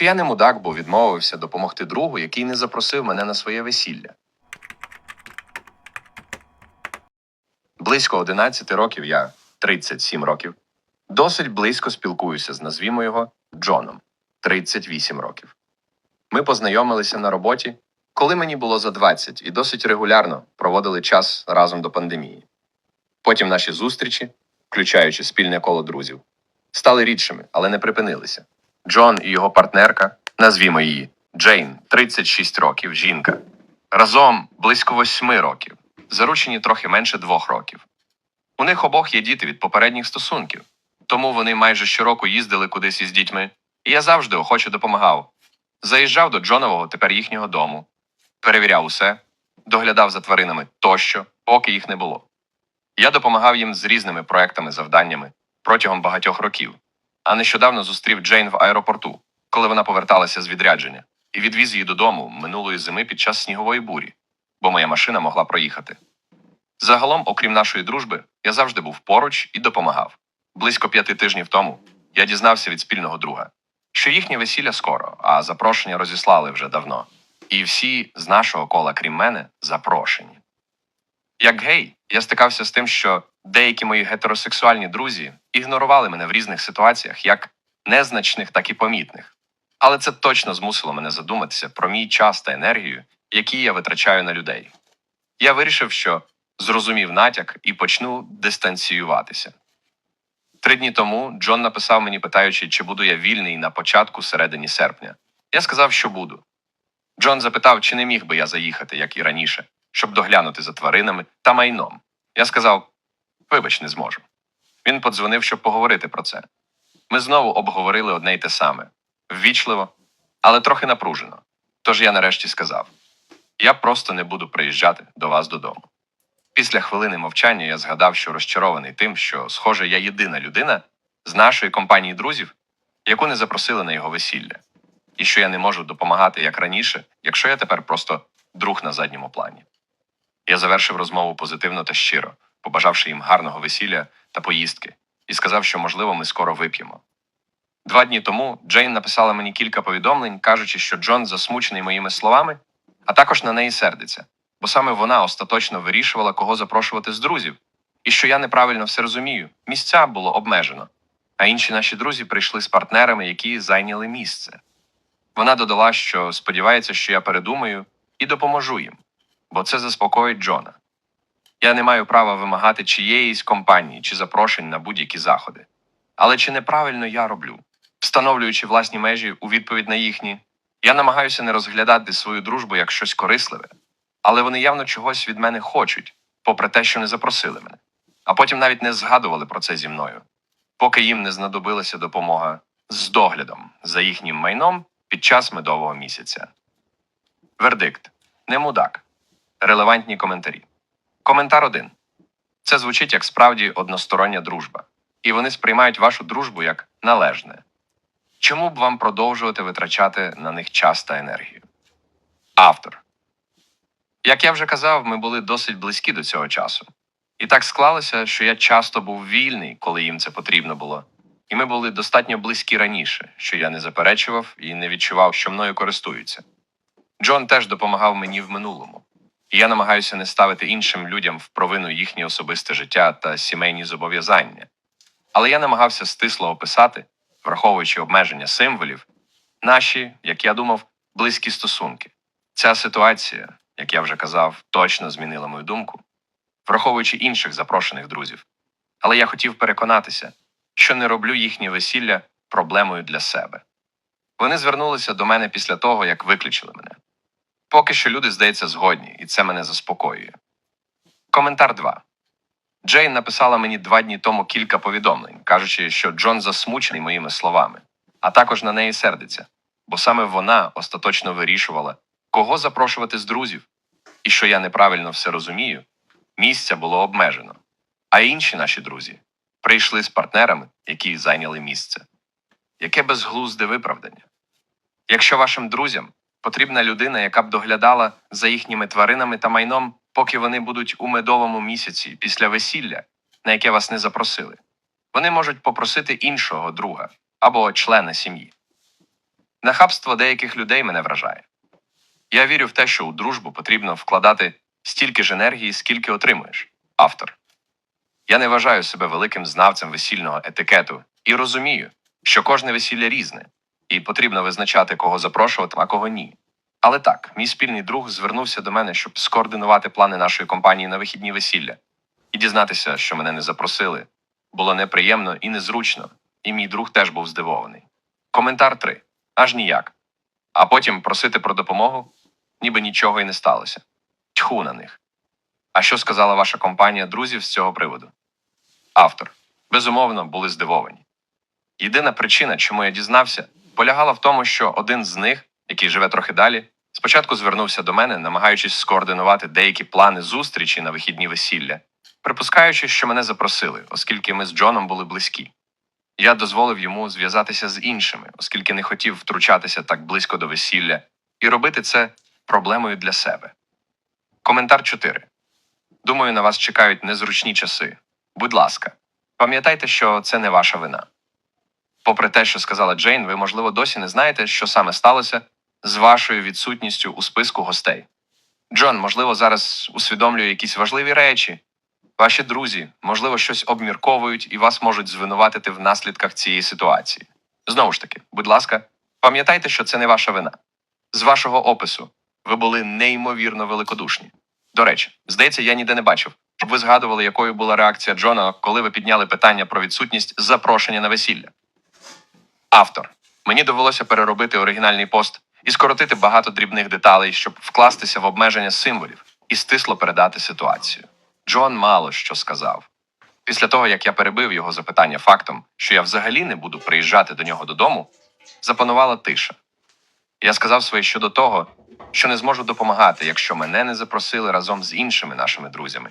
Чи я не мудак, бо відмовився допомогти другу, який не запросив мене на своє весілля? Близько 11 років я 37 років. Досить близько спілкуюся з назвімо його Джоном 38 років. Ми познайомилися на роботі, коли мені було за 20, і досить регулярно проводили час разом до пандемії. Потім наші зустрічі, включаючи спільне коло друзів, стали рідшими, але не припинилися. Джон і його партнерка, назвімо її Джейн, 36 років, жінка. Разом близько восьми років, заручені трохи менше двох років. У них обох є діти від попередніх стосунків, тому вони майже щороку їздили кудись із дітьми, і я завжди охоче допомагав. Заїжджав до Джонового тепер їхнього дому, перевіряв усе, доглядав за тваринами тощо, поки їх не було. Я допомагав їм з різними проектами, завданнями протягом багатьох років, а нещодавно зустрів Джейн в аеропорту, коли вона поверталася з відрядження, і відвіз її додому минулої зими під час снігової бурі, бо моя машина могла проїхати. Загалом, окрім нашої дружби, я завжди був поруч і допомагав. Близько п'яти тижнів тому я дізнався від спільного друга, що їхнє весілля скоро, а запрошення розіслали вже давно. І всі з нашого кола, крім мене, запрошені. Як гей, я стикався з тим, що деякі мої гетеросексуальні друзі ігнорували мене в різних ситуаціях, як незначних, так і помітних. Але це точно змусило мене задуматися про мій час та енергію, які я витрачаю на людей. Я вирішив, що зрозумів натяк і почну дистанціюватися. Три дні тому Джон написав мені, питаючи, чи буду я вільний на початку середині серпня. Я сказав, що буду. Джон запитав, чи не міг би я заїхати, як і раніше, щоб доглянути за тваринами та майном. Я сказав: вибач, не зможу. Він подзвонив, щоб поговорити про це. Ми знову обговорили одне й те саме ввічливо, але трохи напружено. Тож я нарешті сказав: я просто не буду приїжджати до вас додому. Після хвилини мовчання я згадав, що розчарований тим, що, схоже, я єдина людина з нашої компанії друзів, яку не запросили на його весілля, і що я не можу допомагати як раніше, якщо я тепер просто друг на задньому плані. Я завершив розмову позитивно та щиро, побажавши їм гарного весілля та поїздки, і сказав, що, можливо, ми скоро вип'ємо. Два дні тому Джейн написала мені кілька повідомлень, кажучи, що Джон засмучений моїми словами, а також на неї сердиться, бо саме вона остаточно вирішувала, кого запрошувати з друзів, і що я неправильно все розумію. Місця було обмежено, а інші наші друзі прийшли з партнерами, які зайняли місце. Вона додала, що сподівається, що я передумаю і допоможу їм, бо це заспокоїть Джона. Я не маю права вимагати чиєїсь компанії чи запрошень на будь-які заходи. Але чи неправильно я роблю? Встановлюючи власні межі у відповідь на їхні, я намагаюся не розглядати свою дружбу як щось корисливе, але вони явно чогось від мене хочуть, попри те, що не запросили мене, а потім навіть не згадували про це зі мною, поки їм не знадобилася допомога з доглядом за їхнім майном під час медового місяця. Вердикт не мудак. Релевантні коментарі. Коментар 1. Це звучить як справді одностороння дружба, і вони сприймають вашу дружбу як належне. Чому б вам продовжувати витрачати на них час та енергію? Автор. Як я вже казав, ми були досить близькі до цього часу. І так склалося, що я часто був вільний, коли їм це потрібно було. І ми були достатньо близькі раніше, що я не заперечував і не відчував, що мною користуються. Джон теж допомагав мені в минулому, і я намагаюся не ставити іншим людям в провину їхнє особисте життя та сімейні зобов'язання. Але я намагався стисло описати, враховуючи обмеження символів, наші, як я думав, близькі стосунки. Ця ситуація, як я вже казав, точно змінила мою думку, враховуючи інших запрошених друзів. Але я хотів переконатися, що не роблю їхнє весілля проблемою для себе. Вони звернулися до мене після того, як виключили мене. Поки що люди, здається, згодні, і це мене заспокоює. Коментар 2. Джейн написала мені два дні тому кілька повідомлень, кажучи, що Джон засмучений моїми словами, а також на неї сердиться, бо саме вона остаточно вирішувала, кого запрошувати з друзів, і що я неправильно все розумію, місця було обмежено. А інші наші друзі прийшли з партнерами, які зайняли місце. Яке безглузде виправдання. Якщо вашим друзям потрібна людина, яка б доглядала за їхніми тваринами та майном, поки вони будуть у медовому місяці після весілля, на яке вас не запросили, вони можуть попросити іншого друга або члена сім'ї. Нахабство деяких людей мене вражає. Я вірю в те, що у дружбу потрібно вкладати стільки ж енергії, скільки отримуєш. Автор. Я не вважаю себе великим знавцем весільного етикету і розумію, що кожне весілля різне, і потрібно визначати, кого запрошувати, а кого ні. Але так, мій спільний друг звернувся до мене, щоб скоординувати плани нашої компанії на вихідні весілля і дізнатися, що мене не запросили, було неприємно і незручно, і мій друг теж був здивований. Коментар 3. Аж ніяк. А потім просити про допомогу, ніби нічого і не сталося. Тьху на них. А що сказала ваша компанія друзів з цього приводу? Автор. Безумовно, були здивовані. Єдина причина, чому я дізнався, полягала в тому, що один з них, який живе трохи далі, спочатку звернувся до мене, намагаючись скоординувати деякі плани зустрічі на вихідні весілля, припускаючи, що мене запросили, оскільки ми з Джоном були близькі. Я дозволив йому зв'язатися з іншими, оскільки не хотів втручатися так близько до весілля, і робити це проблемою для себе. Коментар 4. Думаю, на вас чекають незручні часи. Будь ласка, пам'ятайте, що це не ваша вина. Попри те, що сказала Джейн, ви, можливо, досі не знаєте, що саме сталося з вашою відсутністю у списку гостей. Джон, можливо, зараз усвідомлює якісь важливі речі. Ваші друзі, можливо, щось обмірковують і вас можуть звинуватити в наслідках цієї ситуації. Знову ж таки, будь ласка, пам'ятайте, що це не ваша вина. З вашого опису ви були неймовірно великодушні. До речі, здається, я ніде не бачив, щоб ви згадували, якою була реакція Джона, коли ви підняли питання про відсутність запрошення на весілля. Автор. Мені довелося переробити оригінальний пост і скоротити багато дрібних деталей, щоб вкластися в обмеження символів і стисло передати ситуацію. Джон мало що сказав. Після того, як я перебив його запитання фактом, що я взагалі не буду приїжджати до нього додому, запанувала тиша. Я сказав своє щодо того, що не зможу допомагати, якщо мене не запросили разом з іншими нашими друзями.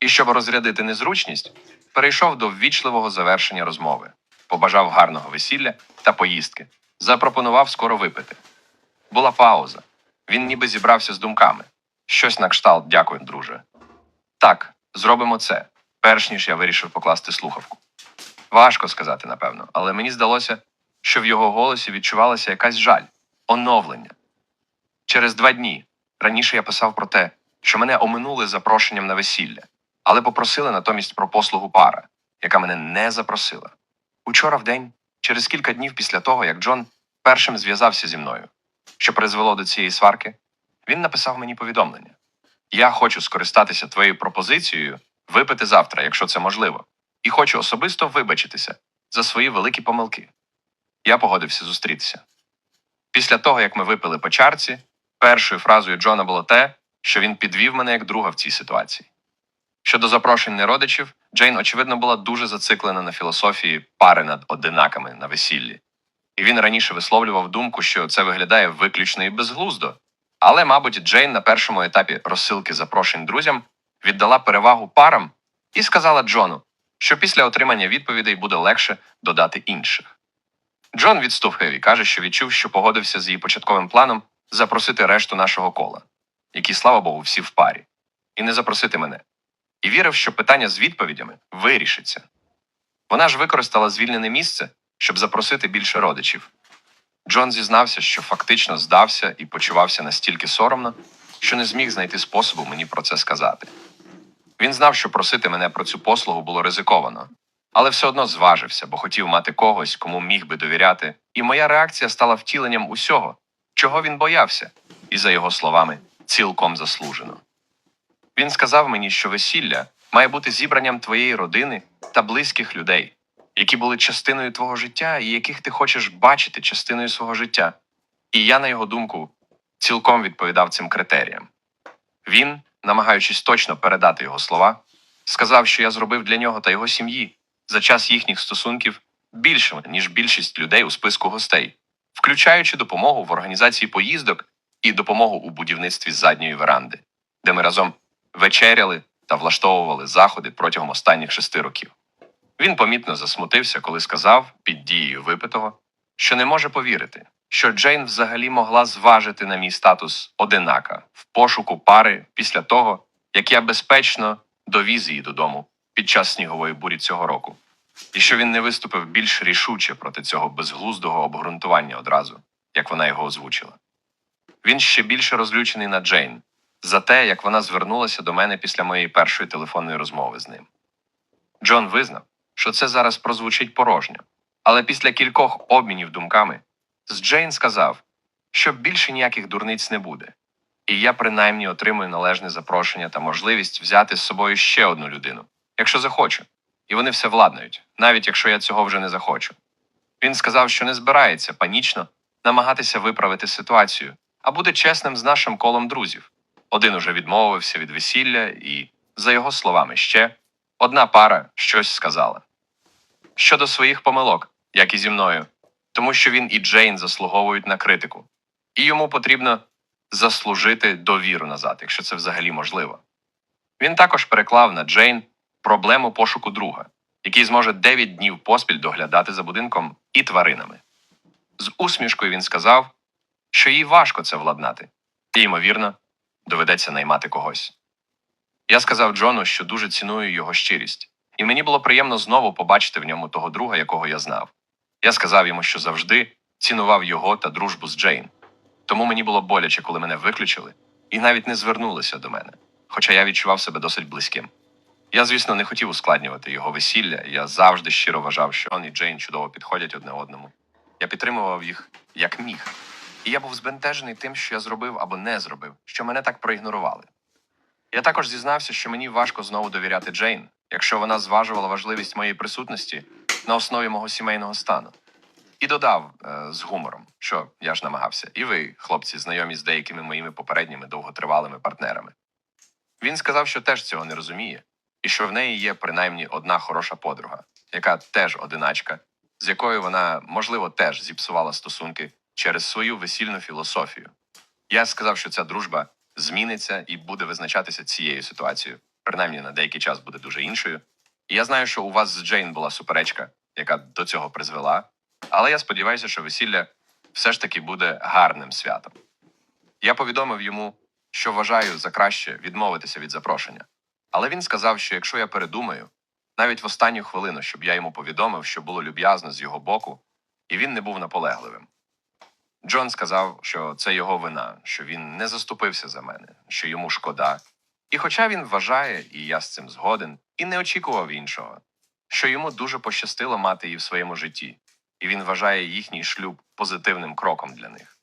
І щоб розрядити незручність, перейшов до ввічливого завершення розмови, побажав гарного весілля та поїздки, запропонував скоро випити. Була пауза. Він ніби зібрався з думками. Щось на кшталт, дякую, друже. Так, зробимо це, перш ніж я вирішив покласти слухавку. Важко сказати, напевно, але мені здалося, що в його голосі відчувалася якась жаль, оновлення. Через два дні раніше я писав про те, що мене оминули запрошенням на весілля, але попросили натомість про послугу пара, яка мене не запросила. Учора в день, через кілька днів після того, як Джон першим зв'язався зі мною, що призвело до цієї сварки, він написав мені повідомлення. Я хочу скористатися твоєю пропозицією випити завтра, якщо це можливо, і хочу особисто вибачитися за свої великі помилки. Я погодився зустрітися. Після того, як ми випили по чарці, першою фразою Джона було те, що він підвів мене як друга в цій ситуації. Щодо запрошень неродичів, Джейн, очевидно, була дуже зациклена на філософії пари над одинаками на весіллі. І він раніше висловлював думку, що це виглядає виключно і безглуздо. Але, мабуть, Джейн на першому етапі розсилки запрошень друзям віддала перевагу парам і сказала Джону, що після отримання відповідей буде легше додати інших. Джон відступив і каже, що відчув, що погодився з її початковим планом запросити решту нашого кола, які, слава Богу, всі в парі, і не запросити мене. І вірив, що питання з відповідями вирішиться. Вона ж використала звільнене місце, щоб запросити більше родичів. Джон зізнався, що фактично здався і почувався настільки соромно, що не зміг знайти способу мені про це сказати. Він знав, що просити мене про цю послугу було ризиковано, але все одно зважився, бо хотів мати когось, кому міг би довіряти, і моя реакція стала втіленням усього, чого він боявся, і, за його словами, цілком заслужено. Він сказав мені, що весілля має бути зібранням твоєї родини та близьких людей, які були частиною твого життя і яких ти хочеш бачити частиною свого життя. І я, на його думку, цілком відповідав цим критеріям. Він, намагаючись точно передати його слова, сказав, що я зробив для нього та його сім'ї за час їхніх стосунків більше, ніж більшість людей у списку гостей, включаючи допомогу в організації поїздок і допомогу у будівництві задньої веранди, де ми разом вечеряли та влаштовували заходи протягом останніх шести років. Він помітно засмутився, коли сказав, під дією випитого, що не може повірити, що Джейн взагалі могла зважити на мій статус одинака в пошуку пари після того, як я безпечно довіз її додому під час снігової бурі цього року, і що він не виступив більш рішуче проти цього безглуздого обґрунтування одразу, як вона його озвучила. Він ще більше розлючений на Джейн за те, як вона звернулася до мене після моєї першої телефонної розмови з ним. Джон визнав, що це зараз прозвучить порожньо, але після кількох обмінів думками з Джейн сказав, що більше ніяких дурниць не буде, і я принаймні отримую належне запрошення та можливість взяти з собою ще одну людину, якщо захочу. І вони все владнають, навіть якщо я цього вже не захочу. Він сказав, що не збирається панічно намагатися виправити ситуацію, а буде чесним з нашим колом друзів. Один уже відмовився від весілля, і, за його словами, ще одна пара щось сказала. Щодо своїх помилок, як і зі мною, тому що він і Джейн заслуговують на критику, і йому потрібно заслужити довіру назад, якщо це взагалі можливо. Він також переклав на Джейн проблему пошуку друга, який зможе 9 днів поспіль доглядати за будинком і тваринами. З усмішкою він сказав, що їй важко це владнати, і, ймовірно, доведеться наймати когось. Я сказав Джону, що дуже ціную його щирість, і мені було приємно знову побачити в ньому того друга, якого я знав. Я сказав йому, що завжди цінував його та дружбу з Джейн. Тому мені було боляче, коли мене виключили, і навіть не звернулися до мене, хоча я відчував себе досить близьким. Я, звісно, не хотів ускладнювати його весілля. Я завжди щиро вважав, що он і Джейн чудово підходять одне одному. Я підтримував їх як міг. І я був збентежений тим, що я зробив або не зробив, що мене так проігнорували. Я також зізнався, що мені важко знову довіряти Джейн, якщо вона зважувала важливість моєї присутності на основі мого сімейного стану. І додав е, з гумором, що я ж намагався, і ви, хлопці, знайомі з деякими моїми попередніми довготривалими партнерами. Він сказав, що теж цього не розуміє, і що в неї є принаймні одна хороша подруга, яка теж одиначка, з якою вона, можливо, теж зіпсувала стосунки через свою весільну філософію. Я сказав, що ця дружба зміниться і буде визначатися цією ситуацією, принаймні на деякий час буде дуже іншою. І я знаю, що у вас з Джейн була суперечка, яка до цього призвела, але я сподіваюся, що весілля все ж таки буде гарним святом. Я повідомив йому, що вважаю за краще відмовитися від запрошення. Але він сказав, що якщо я передумаю, навіть в останню хвилину, щоб я йому повідомив, що було люб'язно з його боку, і він не був наполегливим. Джон сказав, що це його вина, що він не заступився за мене, що йому шкода. І хоча він вважає, і я з цим згоден, і не очікував іншого, що йому дуже пощастило мати її в своєму житті, і він вважає їхній шлюб позитивним кроком для них.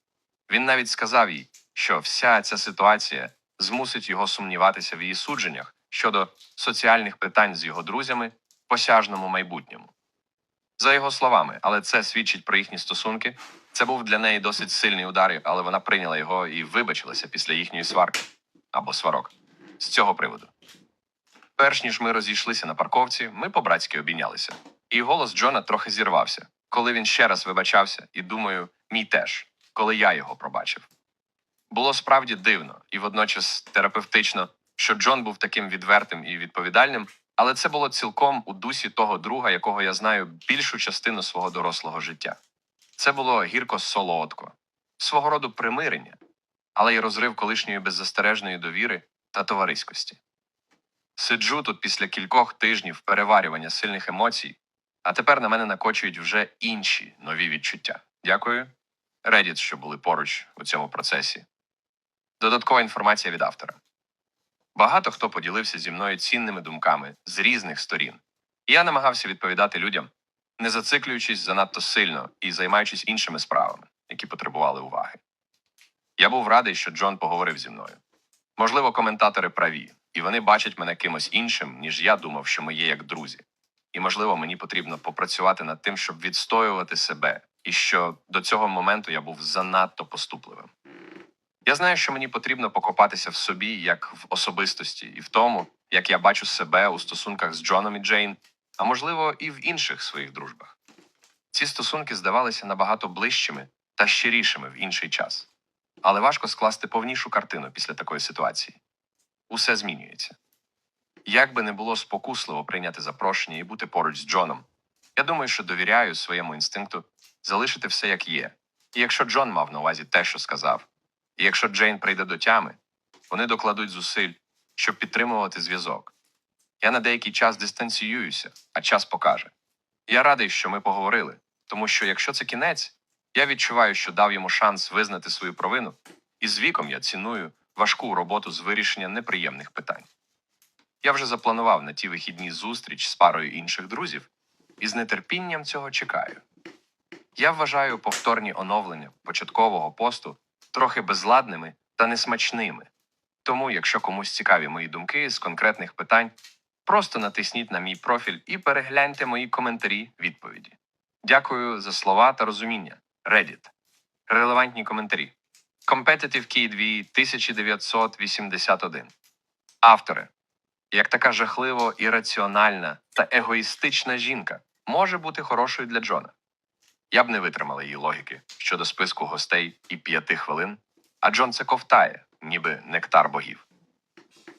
Він навіть сказав їй, що вся ця ситуація змусить його сумніватися в її судженнях щодо соціальних питань з його друзями в посяжному майбутньому. За його словами, але це свідчить про їхні стосунки. Це був для неї досить сильний удар, але вона прийняла його і вибачилася після їхньої сварки або сварок з цього приводу. Перш ніж ми розійшлися на парковці, ми по-братськи обійнялися, і голос Джона трохи зірвався, коли він ще раз вибачався, і думаю, мій теж, коли я його пробачив. Було справді дивно і водночас терапевтично, що Джон був таким відвертим і відповідальним, але це було цілком у дусі того друга, якого я знаю більшу частину свого дорослого життя. Це було гірко солодко, свого роду примирення, але й розрив колишньої беззастережної довіри та товариськості. Сиджу тут після кількох тижнів переварювання сильних емоцій, а тепер на мене накочують вже інші нові відчуття. Дякую. Reddit, що були поруч у цьому процесі. Додаткова інформація від автора. Багато хто поділився зі мною цінними думками з різних сторін, і я намагався відповідати людям, не зациклюючись занадто сильно і займаючись іншими справами, які потребували уваги. Я був радий, що Джон поговорив зі мною. Можливо, коментатори праві, і вони бачать мене кимось іншим, ніж я думав, що ми є як друзі. І, можливо, мені потрібно попрацювати над тим, щоб відстоювати себе, і що до цього моменту я був занадто поступливим. Я знаю, що мені потрібно покопатися в собі як в особистості, і в тому, як я бачу себе у стосунках з Джоном і Джейн, а можливо, і в інших своїх дружбах. Ці стосунки здавалися набагато ближчими та щирішими в інший час. Але важко скласти повнішу картину після такої ситуації. Усе змінюється. Як би не було спокусливо прийняти запрошення і бути поруч з Джоном, я думаю, що довіряю своєму інстинкту залишити все як є. І якщо Джон мав на увазі те, що сказав, і якщо Джейн прийде до тями, вони докладуть зусиль, щоб підтримувати зв'язок. Я на деякий час дистанціююся, а час покаже. Я радий, що ми поговорили, тому що якщо це кінець, Я відчуваю, що дав йому шанс визнати свою провину, і з віком я ціную важку роботу з вирішення неприємних питань. Я вже запланував на ті вихідні зустріч з парою інших друзів і з нетерпінням цього чекаю. Я вважаю повторні оновлення початкового посту трохи безладними та несмачними. Тому, якщо комусь цікаві мої думки з конкретних питань, просто натисніть на мій профіль і перегляньте мої коментарі відповіді. Дякую за слова та розуміння. Reddit. Релевантні коментарі. Competitive Key 1981. Автори. Як така жахливо ірраціональна та егоїстична жінка може бути хорошою для Джона. Я б не витримала її логіки щодо списку гостей і п'яти хвилин, а Джон це ковтає, ніби нектар богів.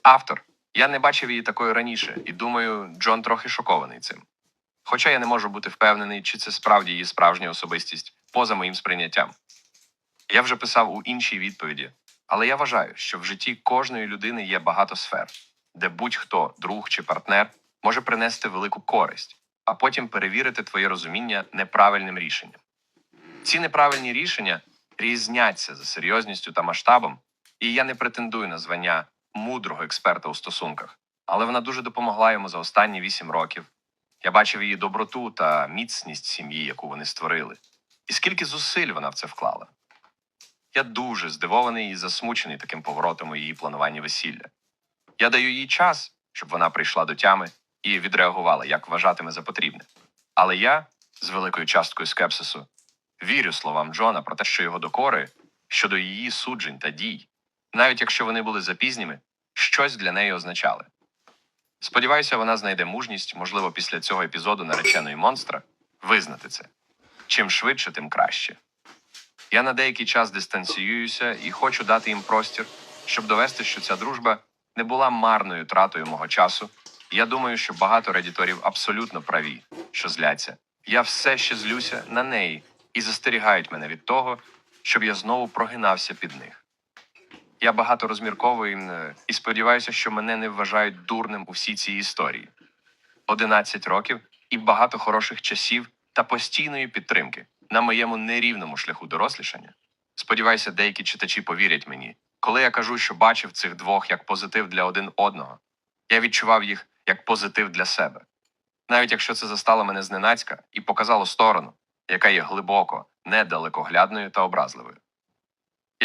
Автор. Я не бачив її такою раніше, і думаю, Джон трохи шокований цим. Хоча я не можу бути впевнений, чи це справді її справжня особистість поза моїм сприйняттям. Я вже писав у іншій відповіді, але я вважаю, що в житті кожної людини є багато сфер, де будь-хто, друг чи партнер, може принести велику користь, а потім перевірити твоє розуміння неправильним рішенням. Ці неправильні рішення різняться за серйозністю та масштабом, і я не претендую на звання мудрого експерта у стосунках, але вона дуже допомогла йому за останні вісім років. Я бачив її доброту та міцність сім'ї, яку вони створили, і скільки зусиль вона в це вклала. Я дуже здивований і засмучений таким поворотом у її плануванні весілля. Я даю їй час, щоб вона прийшла до тями і відреагувала, як вважатиме за потрібне. Але я, з великою часткою скепсису, вірю словам Джона про те, що його докори щодо її суджень та дій, навіть якщо вони були запізніми, щось для неї означали. Сподіваюся, вона знайде мужність, можливо, після цього епізоду нареченої монстра, визнати це. Чим швидше, тим краще. Я на деякий час дистанціююся і хочу дати їм простір, щоб довести, що ця дружба не була марною тратою мого часу. Я думаю, що багато редіторів абсолютно праві, що зляться. Я все ще злюся на неї і застерігають мене від того, щоб я знову прогинався під них. Я багато розмірковую і сподіваюся, що мене не вважають дурним у всій цій історії. 11 років і багато хороших часів та постійної підтримки на моєму нерівному шляху дорослішання. Сподіваюся, деякі читачі повірять мені, коли я кажу, що бачив цих двох як позитив для один одного. Я відчував їх як позитив для себе. Навіть якщо це застало мене зненацька і показало сторону, яка є глибоко, недалекоглядною та образливою.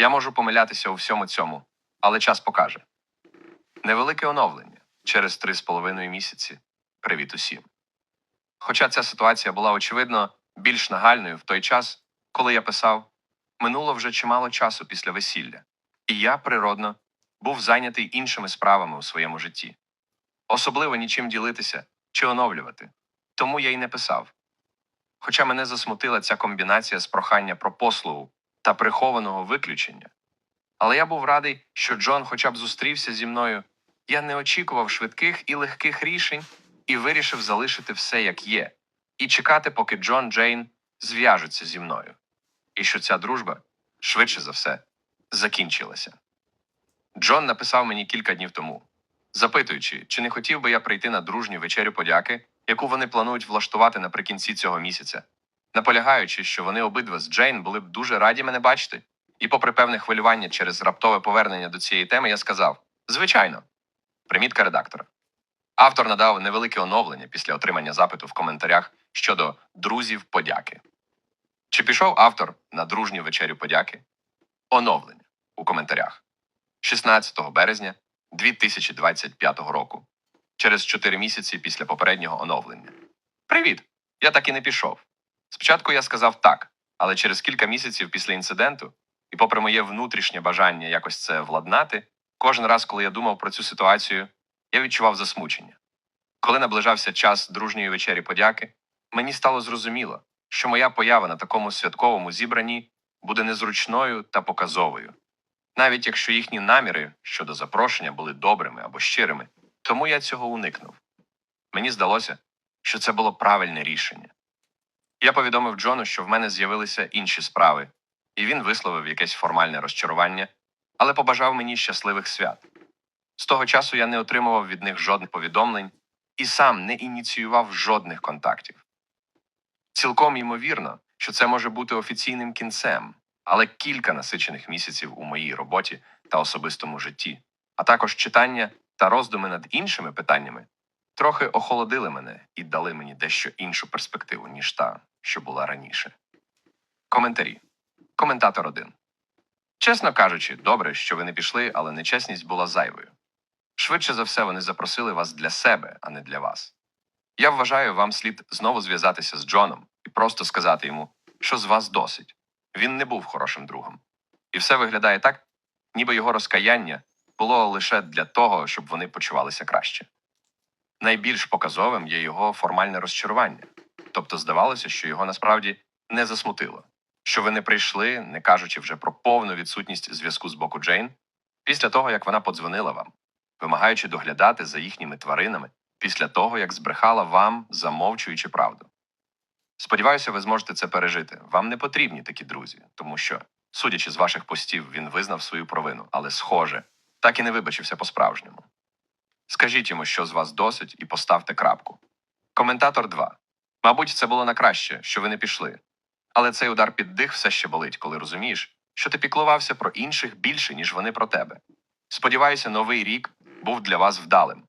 Я можу помилятися у всьому цьому, але час покаже. Невелике оновлення через три з половиною місяці. Привіт усім. Хоча ця ситуація була, очевидно, більш нагальною в той час, коли я писав, минуло вже чимало часу після весілля, і я, природно, був зайнятий іншими справами у своєму житті. Особливо нічим ділитися чи оновлювати, тому я й не писав. Хоча мене засмутила ця комбінація з прохання про послугу та прихованого виключення. Але я був радий, що Джон хоча б зустрівся зі мною. Я не очікував швидких і легких рішень і вирішив залишити все як є, і чекати, поки Джон Джейн зв'яжуться зі мною, і що ця дружба, швидше за все, закінчилася. Джон написав мені кілька днів тому, запитуючи, чи не хотів би я прийти на дружню вечерю подяки, яку вони планують влаштувати наприкінці цього місяця, наполягаючи, що вони обидва з Джейн були б дуже раді мене бачити. І, попри певне хвилювання через раптове повернення до цієї теми, я сказав: звичайно, примітка редактора. Автор надав невелике оновлення після отримання запиту в коментарях щодо друзів подяки. Чи пішов автор на дружню вечерю подяки? Оновлення у коментарях 16 березня 2025 року, через 4 місяці після попереднього оновлення. Привіт! Я так і не пішов. Спочатку я сказав так, але через кілька місяців після інциденту, і попри моє внутрішнє бажання якось це владнати, кожен раз, коли я думав про цю ситуацію, я відчував засмучення. Коли наближався час дружньої вечері подяки, мені стало зрозуміло, що моя поява на такому святковому зібранні буде незручною та показовою, навіть якщо їхні наміри щодо запрошення були добрими або щирими, тому я цього уникнув. Мені здалося, що це було правильне рішення. Я повідомив Джону, що в мене з'явилися інші справи, і він висловив якесь формальне розчарування, але побажав мені щасливих свят. З того часу я не отримував від них жодних повідомлень і сам не ініціював жодних контактів. Цілком ймовірно, що це може бути офіційним кінцем, але кілька насичених місяців у моїй роботі та особистому житті, а також читання та роздуми над іншими питаннями, трохи охолодили мене і дали мені дещо іншу перспективу, ніж та, що була раніше. Коментарі. Коментатор 1. Чесно кажучи, добре, що ви не пішли, але нечесність була зайвою. Швидше за все, вони запросили вас для себе, а не для вас. Я вважаю, вам слід знову зв'язатися з Джоном і просто сказати йому, що з вас досить. Він не був хорошим другом. І все виглядає так, ніби його розкаяння було лише для того, щоб вони почувалися краще. Найбільш показовим є його формальне розчарування, тобто здавалося, що його насправді не засмутило, що ви не прийшли, не кажучи вже про повну відсутність зв'язку з боку Джейн, після того як вона подзвонила вам, вимагаючи доглядати за їхніми тваринами після того, як збрехала вам, замовчуючи правду. Сподіваюся, ви зможете це пережити. Вам не потрібні такі друзі, тому що, судячи з ваших постів, він визнав свою провину, але, схоже, так і не вибачився по-справжньому. Скажіть йому, що з вас досить, і поставте крапку. Коментатор 2. Мабуть, це було на краще, що ви не пішли. Але цей удар під дих все ще болить, коли розумієш, що ти піклувався про інших більше, ніж вони про тебе. Сподіваюся, новий рік був для вас вдалим.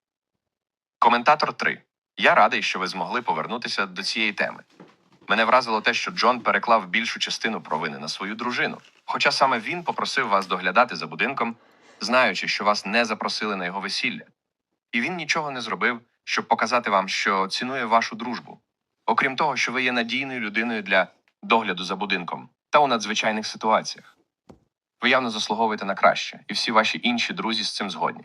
Коментатор 3. Я радий, що ви змогли повернутися до цієї теми. Мене вразило те, що Джон переклав більшу частину провини на свою дружину, хоча саме він попросив вас доглядати за будинком, знаючи, що вас не запросили на його весілля. І він нічого не зробив, щоб показати вам, що цінує вашу дружбу. Окрім того, що ви є надійною людиною для догляду за будинком та у надзвичайних ситуаціях. Ви явно заслуговуєте на краще, і всі ваші інші друзі з цим згодні.